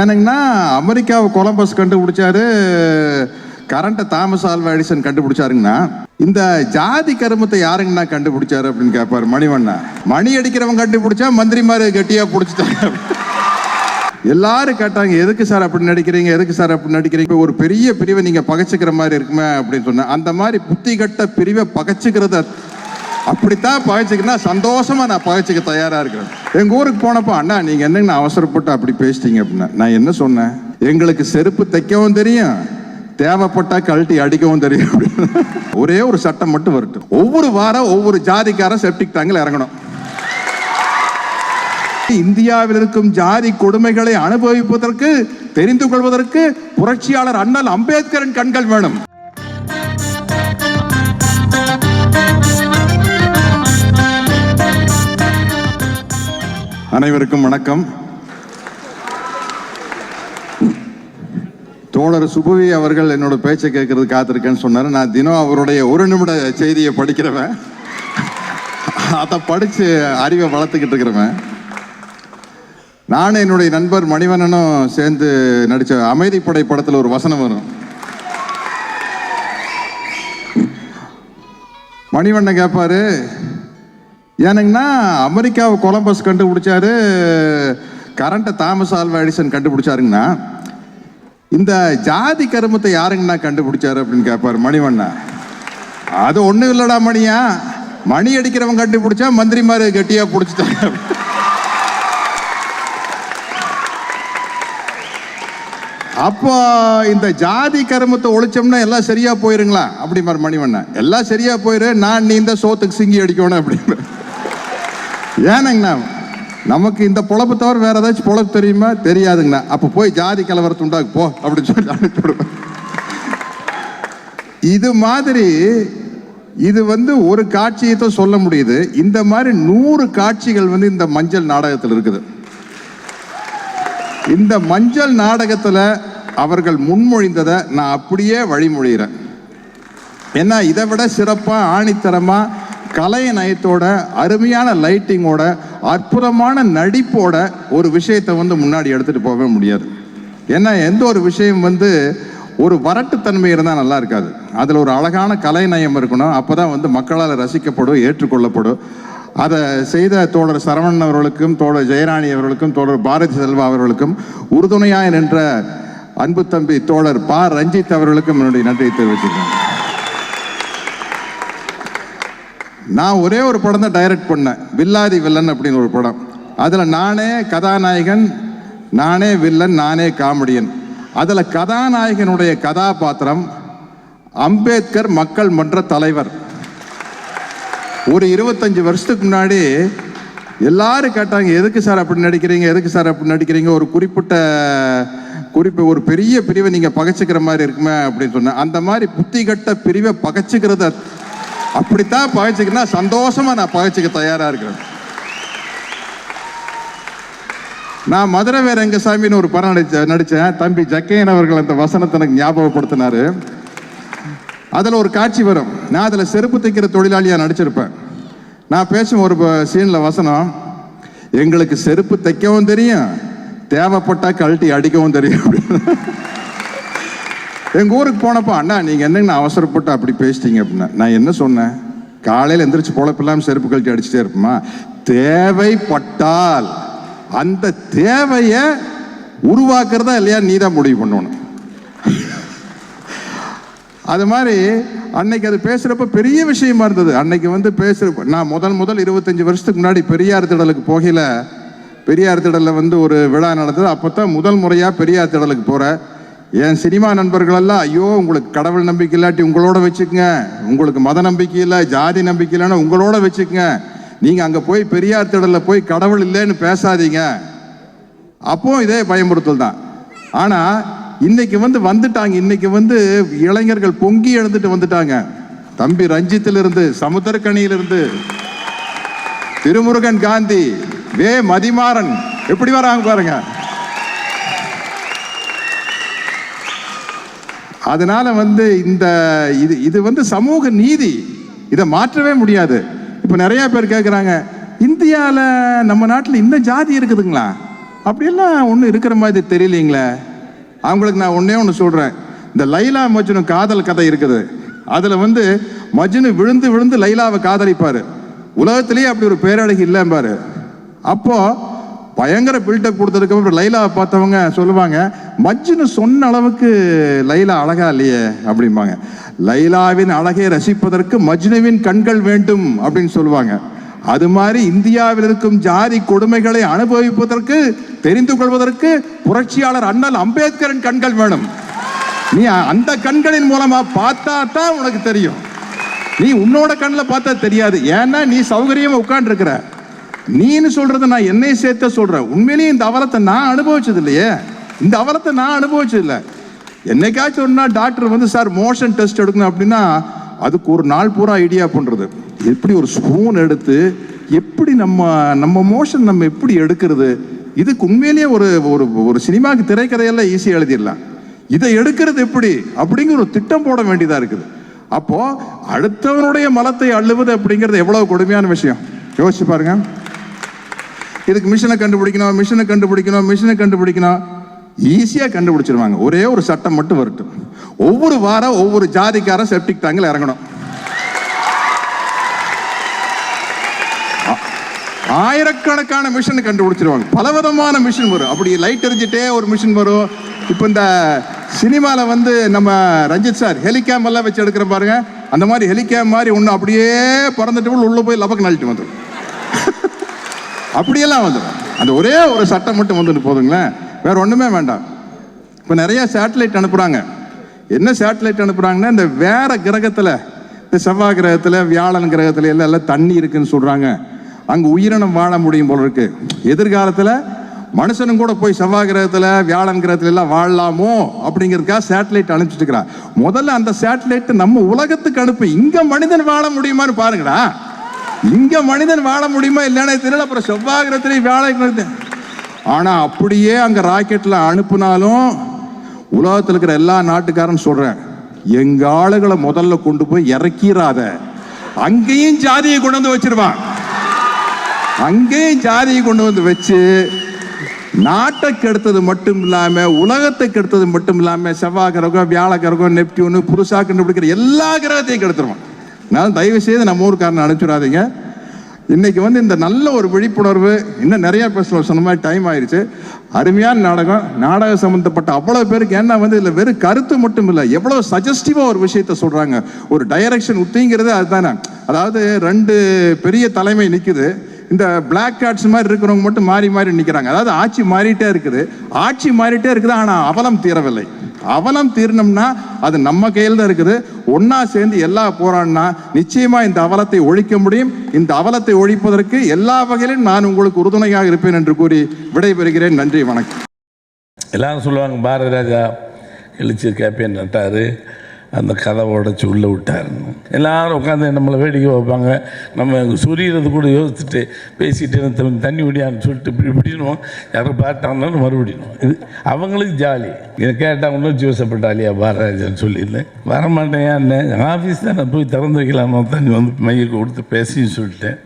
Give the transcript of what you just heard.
ஏனுங்கன்னா அமெரிக்காவை கொலம்பஸ் கண்டுபிடிச்சாரு கரண்ட்டை தாமஸ் ஆல்வா எடிசன் கண்டுபிடிச்சாருங்கன்னா இந்த ஜாதி கருமத்தை யாருங்கண்ணா கண்டுபிடிச்சாரு அப்படின்னு கேட்பாரு மணிவண்ணா. மணி அடிக்கிறவன் கண்டுபிடிச்சா மந்திரிமாரு கெட்டியா பிடிச்சிட்டாங்க எல்லாரும் கேட்டாங்க எதுக்கு சார் அப்படி நடிக்கிறீங்க? எதுக்கு சார் அப்படி நடிக்கிறீங்க? ஒரு பெரிய பிரிவை நீங்க பகைச்சிக்கிற மாதிரி இருக்குமே அப்படின்னு சொன்னேன். அந்த மாதிரி புத்தி கட்ட பிரிவை பகைச்சுக்கிறத அப்படித்தான் பகைச்சிக்கன்னா சந்தோஷமாக நான் பகைச்சிக்க தயாராக இருக்கிறேன். எங்கள் ஊருக்கு போனப்போ அண்ணா நீங்கள் என்னங்க அவசரப்பட்டு அப்படி பேசிட்டீங்க? அப்படின்னா நான் என்ன சொன்னேன்? எங்களுக்கு செருப்பு தைக்கவும் தெரியும் தேவைப்பட்டா கழட்டி அடிக்கவும் தெரியும். அப்படின்னு ஒரே ஒரு சட்டம் மட்டும் வரட்டும். ஒவ்வொரு வாரம் ஒவ்வொரு ஜாதிக்காரன் செப்டிக் டேங்கில் இறங்கணும். இந்தியாவில் இருக்கும் ஜாதி கொடுமைகளை அனுபவிப்பதற்கு தெரிந்து கொள்வதற்கு புரட்சியாளர் அண்ணல் அம்பேத்கரின் கண்கள் வேணும். அனைவருக்கும் வணக்கம். தோழர் சுபவி அவர்கள் என்னோட பேச்சை கேட்கறது காத்திருக்கேன்னு சொன்னார். நான் தினம் அவருடைய ஒரு நிமிட செய்தியை படிக்கிறவன். அதை படித்து அறிவை வளர்த்துக்கிட்டு இருக்கிறவன். நானும் என்னுடைய நண்பர் மணிவண்ணனும் சேர்ந்து நடித்த அமைதிப்படை படத்தில் ஒரு வசனம் வரும். மணிவண்ணன் கேட்பாரு ஏனுங்கன்னா அமெரிக்காவை கொலம்பஸ் கண்டுபிடிச்சாரு கரண்ட்டை தாமஸ் ஆல்வா எடிசன் கண்டுபிடிச்சாருங்கண்ணா. இந்த ஜாதி கருமத்தை யாருங்கண்ணா கண்டுபிடிச்சாரு அப்படின்னு கேட்பாரு மணிவண்ணா. அது ஒன்றும் இல்லடா மணியா. மணி அடிக்கிறவன் கண்டுபிடிச்சா மந்திரிமாரு கெட்டியாக பிடிச்சிட்டாங்க அப்போ இந்த ஜாதி கருமத்தை ஒழிச்சோம்னா எல்லாம் சரியா போயிருங்களா? அப்படிமாரு மணிவண்ணன் எல்லாம் சரியா போயிரு. நான் நீ இந்த சோத்துக்கு சிங்கி அடிக்கணும் அப்படின்னு. ஏனங்கண்ணா நமக்கு இந்த பொழப்பு தவிர வேற ஏதாச்சும் பொழப்பு தெரியுமா? தெரியாதுங்கண்ணா. அப்போ போய் ஜாதி கலவரத்து உண்டாக்கு போ அப்படின்னு சொல்லி அனுப்பிவிடுவேன் இது மாதிரி இது வந்து ஒரு காட்சியை தான் சொல்ல முடியுது. இந்த மாதிரி நூறு காட்சிகள் வந்து இந்த மஞ்சள் நாடகத்தில் இருக்குது. இந்த மஞ்சள் நாடகத்தில் அவர்கள் முன்மொழிந்ததை நான் அப்படியே வழிமொழிகிறேன். ஏன்னா இதை விட சிறப்பாக ஆணித்தரமாக கலை நயத்தோட அருமையான லைட்டிங்கோட அற்புதமான நடிப்போட ஒரு விஷயத்தை வந்து முன்னாடி எடுத்துகிட்டு போகவே முடியாது. ஏன்னா எந்த ஒரு விஷயம் வந்து ஒரு வரட்டுத்தன்மை இருந்தால் நல்லா இருக்காது. அதில் ஒரு அழகான கலை நயம் இருக்கணும். அப்போ தான் வந்து மக்களால் ரசிக்கப்படும் ஏற்றுக்கொள்ளப்படும். அதை செய்த தோழர் சரவணன் அவர்களுக்கும் தோழர் ஜெயராணி அவர்களுக்கும் தோழர் பாரதி செல்வா அவர்களுக்கும் உறுதுணையாய் நின்ற அன்பு தம்பி தோழர் பா. ரஞ்சித் அவர்களுக்கும் என்னுடைய நன்றியை தெரிவிச்சுக்கிறேன். நான் ஒரே ஒரு படம் தான் டைரக்ட் பண்ணேன். வில்லாதி வில்லன் அப்படின்னு ஒரு படம். அதில் நானே கதாநாயகன் நானே வில்லன் நானே காமெடியன். அதில் கதாநாயகனுடைய கதாபாத்திரம் அம்பேத்கர் மக்கள் மன்ற தலைவர். ஒரு இருபத்தஞ்சு வருஷத்துக்கு முன்னாடி எல்லாரும் கேட்டாங்க எதுக்கு சார் அப்படி நடிக்கிறீங்க? எதுக்கு சார் அப்படி நடிக்கிறீங்க? ஒரு குறிப்பிட்ட குறிப்பு ஒரு பெரிய பிரிவை நீங்கள் பகைச்சிக்கிற மாதிரி இருக்குமே அப்படின்னு சொன்னேன். அந்த மாதிரி புத்திகட்ட பிரிவை பகைச்சுக்கிறத அப்படித்தான் பகைச்சுக்கன்னா சந்தோஷமா நான் பகைச்சிக்க தயாரா இருக்கிறேன். நான் மதுரை வேற எங்க சாமின்னு ஒரு படம் நடிச்ச நடித்தேன் தம்பி ஜக்கையன் அவர்கள் அந்த வசனத்தை எனக்கு ஞாபகப்படுத்தினார். அதில் ஒரு காட்சி வரும். நான் அதில் செருப்பு தைக்கிற தொழிலாளியாக நடிச்சிருப்பேன். நான் பேசும் ஒரு சீனில் வசனம் எங்களுக்கு செருப்பு தைக்கவும் தெரியும் தேவைப்பட்டால் கழட்டி அடிக்கவும் தெரியும். அப்படின்னு எங்கள் ஊருக்கு போனப்போ அண்ணா நீங்கள் என்னங்கண்ணா அவசரப்பட்டு அப்படி பேசிட்டீங்க? அப்படின்னா நான் என்ன சொன்னேன்? காலையில் எந்திரிச்சு பொழப்பில்லாமல் செருப்பு கழட்டி அடிச்சுட்டே இருப்போமா? தேவைப்பட்டால் அந்த தேவையை உருவாக்குறதா இல்லையா நீ தான் முடிவு பண்ணணும். அது மாதிரி அன்னைக்கு அது பேசுகிறப்ப பெரிய விஷயமா இருந்தது. அன்னைக்கு வந்து பேசுகிற நான் முதல் முதல் இருபத்தஞ்சி வருஷத்துக்கு முன்னாடி பெரியார் திடலுக்கு போகையில பெரியார் திடலில் வந்து ஒரு விழா நடந்தது. அப்போ தான் முதல் முறையாக பெரியார் திடலுக்கு போகிறேன் என் சினிமா நண்பர்கள் எல்லாம் ஐயோ உங்களுக்கு கடவுள் நம்பிக்கை இல்லாட்டி உங்களோட வச்சுக்கங்க. உங்களுக்கு மத நம்பிக்கை இல்லை ஜாதி நம்பிக்கை இல்லைன்னா உங்களோட வச்சுக்கங்க. நீங்கள் அங்கே போய் பெரியார் திடலில் போய் கடவுள் இல்லைன்னு பேசாதீங்க. அப்போ இதே பயமுறுத்தல் தான். ஆனால் இன்னைக்கு வந்து வந்துட்டாங்க. இன்னைக்கு வந்து இளைஞர்கள் பொங்கி எழுந்துட்டு வந்துட்டாங்க. தம்பி ரஞ்சித்திலிருந்து சமுத்திரக்கணியிலிருந்து திருமுருகன் காந்தி வே. மதிமாறன். எப்படி வராங்க பாருங்க. அதனால் வந்து இந்த இது இது வந்து சமூக நீதி. இதை மாற்றவே முடியாது. இப்போ நிறையா பேர் கேட்குறாங்க இந்தியாவில் நம்ம நாட்டில் இன்னும் ஜாதி இருக்குதுங்களா? அப்படியெல்லாம் ஒன்றும் இருக்கிற மாதிரி தெரியலீங்களே. அவங்களுக்கு நான் ஒன்றே ஒன்று சொல்கிறேன் இந்த லைலா மஜ்னு காதல் கதை இருக்குது. அதில் வந்து மஜ்னு விழுந்து விழுந்து லைலாவை காதலிப்பார். உலகத்திலேயே அப்படி ஒரு பேரழகி இல்லைம்பார். அப்போது பயங்கர பில்டப் கொடுத்ததுக்கப்புறம் லைலாவை பார்த்தவங்க சொல்லுவாங்க மஜ்னு சொன்ன அளவுக்கு லைலா அழகா இல்லையே அப்படிம்பாங்க. லைலாவின் அழகை ரசிப்பதற்கு மஜ்னுவின் கண்கள் வேண்டும் அப்படின்னு சொல்லுவாங்க. அது மாதிரி இந்தியாவில் இருக்கும் ஜாதி கொடுமைகளை அனுபவிப்பதற்கு தெரிந்து கொள்வதற்கு புரட்சியாளர் அண்ணல் அம்பேத்கரின் கண்கள் வேணும். நீ அந்த கண்களின் மூலமா பார்த்தா தான் உனக்கு தெரியும். நீ உன்னோட கண்ணில் பார்த்தா தெரியாது. ஏன்னா நீ சௌகரியமா உட்காந்துருக்கிற நீன்னு சொல்றத நான் என்னை சேர்த்த சொல்றேன். உண்மையிலேயே இந்த அவலத்தை நான் அனுபவிச்சது இல்லையே. இந்த அவலத்தை நான் அனுபவிச்சது இல்லை. என்னைக்காச்சும் ஒரு டாக்டர் வந்து சார் மோஷன் டெஸ்ட் எடுக்கணும் அப்படின்னா அதுக்கு ஒரு நாள் பூரா ஐடியா பண்றது. எப்படி ஒரு ஸ்பூன் எடுத்து எப்படி நம்ம நம்ம மோஷன் நம்ம எப்படி எடுக்கிறது? இதுக்கு உண்மையிலேயே ஒரு ஒரு ஒரு சினிமாக்கு திரைக்கதையெல்லாம் ஈஸியாக எழுதிடலாம். இதை எடுக்கிறது எப்படி? அப்படிங்கிற ஒரு திட்டம் போட வேண்டியதாக இருக்குது. அப்போது அடுத்தவனுடைய மலத்தை அள்ளுவது அப்படிங்கிறது எவ்வளோ கொடுமையான விஷயம். யோசிச்சு பாருங்க. இதுக்கு மிஷினை கண்டுபிடிக்கணும் மிஷினை கண்டுபிடிக்கணும் மிஷினை கண்டுபிடிக்கணும். ஈஸியாக கண்டுபிடிச்சிருவாங்க. ஒரே ஒரு சட்டம் மட்டும் வரட்டும். ஒவ்வொரு வாரம் ஒவ்வொரு ஜாதிக்காரன் செப்டிக் டேங்கில் இறங்கணும். ஆயிரக்கணக்கான மிஷின் கண்டுபிடிச்சிருவாங்க. பலவிதமான மிஷின் வரும். அப்படி லைட் எரிஞ்சிட்டே ஒரு மிஷின் வரும். இப்போ இந்த சினிமாவில் வந்து நம்ம ரஞ்சித் சார் ஹெலிகேம் எல்லாம் வச்சு எடுக்கிற பாருங்க. அந்த மாதிரி ஹெலிகேம் மாதிரி ஒன்று அப்படியே பறந்துட்டு உள்ள போய் லபக்கு நழிட்டு வந்துடும் அப்படியெல்லாம் வந்துடும் அந்த ஒரே ஒரு சட்டம் மட்டும் வந்துட்டு போதுங்களேன். வேற ஒன்றுமே வேண்டாம். இப்போ நிறைய சேட்டலைட் அனுப்புகிறாங்க என்ன சேட்டலைட் அனுப்புகிறாங்கன்னா இந்த வேற கிரகத்தில் இந்த செவ்வாய் கிரகத்தில் வியாழன் கிரகத்தில் எல்லாம் எல்லாம் தண்ணி இருக்குன்னு சொல்கிறாங்க அங்கே உயிரினம் வாழ முடியும் போல இருக்கு. எதிர்காலத்தில் மனுஷனும் கூட போய் செவ்வாய் கிரகத்தில் வியாழன் கிரகத்தில் எல்லாம் வாழலாமோ அப்படிங்கிறதுக்காக சேட்டலைட் அனுப்பிச்சிட்டு முதல்ல அந்த சேட்டலைட் நம்ம உலகத்துக்கு அனுப்பு. இங்கே மனிதன் வாழ முடியுமான்னு பாருங்கடா. இங்க மனிதன் வாழ முடியுமா இல்லைன்னு தெரியல. அப்புறம் செவ்வாய் வேலை வியாழன் ஆனா அப்படியே அங்க ராக்கெட்ல அனுப்புனாலும் உலகத்தில் இருக்கிற எல்லா நாட்டுக்காரன் சொல்றேன் எங்க ஆளுகளை முதல்ல கொண்டு போய் இறக்கிறாத. அங்கேயும் ஜாதியை கொண்டு வந்து வச்சிருவான். அங்கேயும் ஜாதியை கொண்டு வந்து வச்சு நாட்டை கெடுத்தது மட்டும் இல்லாம உலகத்தை கெடுத்தது மட்டும் இல்லாம செவ்வாய் கிரகம் வியாழ கிரகம் நெப்டியூனு புதுசா கண்டுபிடிக்கிற எல்லா கிரகத்தையும் கெடுத்துருவான். அதனால் தயவு செய்து நம்ம ஊருக்காரனை அனுப்பிச்சிடாதீங்க. இன்னைக்கு வந்து இந்த நல்ல ஒரு விழிப்புணர்வு இன்னும் நிறைய பேசலாம் சொன்ன மாதிரி டைம் ஆயிடுச்சு அருமையான நாடகம் நாடகம் சம்மந்தப்பட்ட அவ்வளோ பேருக்கு ஏன்னா வந்து இதில் வெறும் கருத்து மட்டும் இல்லை எவ்வளோ சஜஸ்டிவாக ஒரு விஷயத்த சொல்கிறாங்க ஒரு டைரக்ஷன் உத்திங்கிறதே அதுதானே. அதாவது ரெண்டு பெரிய தலைமை நிற்குது இந்த பிளாக் கார்ட்ஸ் மாதிரி இருக்கிறவங்க மட்டும் மாறி மாறி நிற்கிறாங்க அதாவது ஆட்சி மாறிட்டே இருக்குது. ஆட்சி மாறிட்டே இருக்குது ஆனால் அவலம் தீரவில்லை. அவலம் தீரணும்னா அது நம்ம கையில் தான் இருக்குது. ஒன்னா சேர்ந்து எல்லா போராடினா நிச்சயமா இந்த அவலத்தை ஒழிக்க முடியும். இந்த அவலத்தை ஒழிப்பதற்கு எல்லா வகையிலும் நான் உங்களுக்கு உறுதுணையாக இருப்பேன் என்று கூறி விடைபெறுகிறேன். நன்றி வணக்கம். எல்லாரும் சொல்லுவாங்க பாரதிராஜா எழுச்சி கேப்பேன் நட்டார். அந்த கதை உடச்சி உள்ளே விட்டாருன்னு எல்லோரும் உட்காந்து நம்மளை வேடிக்கை வைப்பாங்க நம்ம சொரியறது கூட யோசிச்சுட்டு பேசிகிட்டு தண்ணி- விடியான்னு சொல்லிட்டு இப்படி இப்படினுவோம் யாரும் பார்த்தாங்கன்னு மறுபடியும். இது அவங்களுக்கு ஜாலி. இதை கேட்டால் ஒன்றும் ஜோசப்பட்டாலியா பாரதிராஜான்னு சொல்லியிருந்தேன். வரமாட்டேன் ஆஃபீஸ் தான் நான் போய் திறந்து வைக்கலாமா? தண்ணி வந்து மையை கொடுத்து பேசின்னு சொல்லிட்டேன்.